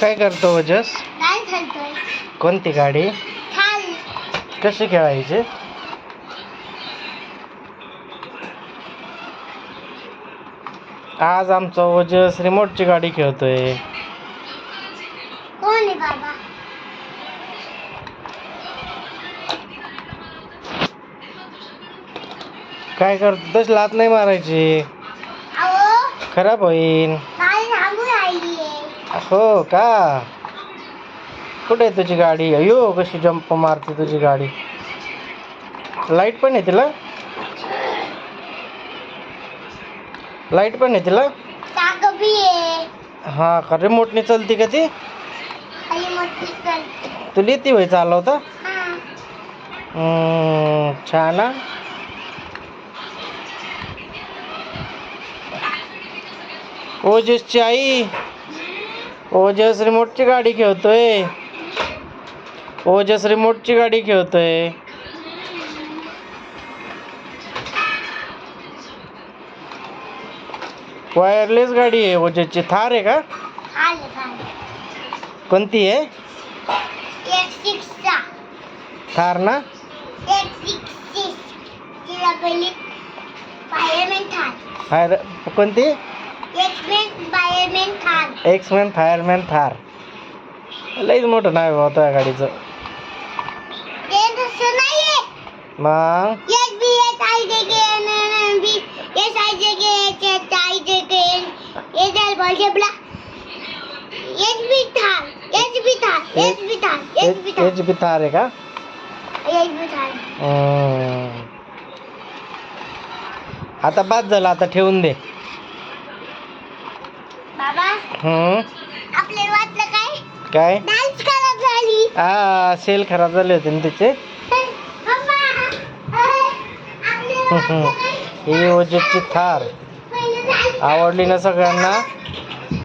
काय करतो ओजस? काय खेळतोय कोणती गाडी? कशी खेळायची? आज आमचा ओजस रिमोटची गाडी खेळतोय. कोण आहे बाबा? काय करतो तशी लात नाही मारायची. खराब राहिली हो का? कुठे आहे तुझी गाडी? अयो कशी जंप मारते तुझी गाडी? लाइट पण आहे तिला? लाइट पण आहे तिला? हा का रिमोटने चलती का ती? तुला येते होय चालवता? हा. छान. ओजसची आई. ओजस रिमोटची गाडी खेळतोय. ओजस रिमोटची गाडी खेळतोय. वायरलेस गाडी आहे ओजसची थार आहे का? कोणती आहे? एक सिक्सचा थार ना? कोणती? एक्समेन फायरमॅन थार. लईच मोठं नाव आहे बाबा त्या गाडीचं. मग? एच बी थार आहे का. आता बाद झालं आता ठेवून दे. आपल्याला वाटलं काय? काय? डान्स खराब झाली हा सेल खराब झाले होते ना त्याचे. ही ओजेसची थार. आवडली ना सगळ्यांना?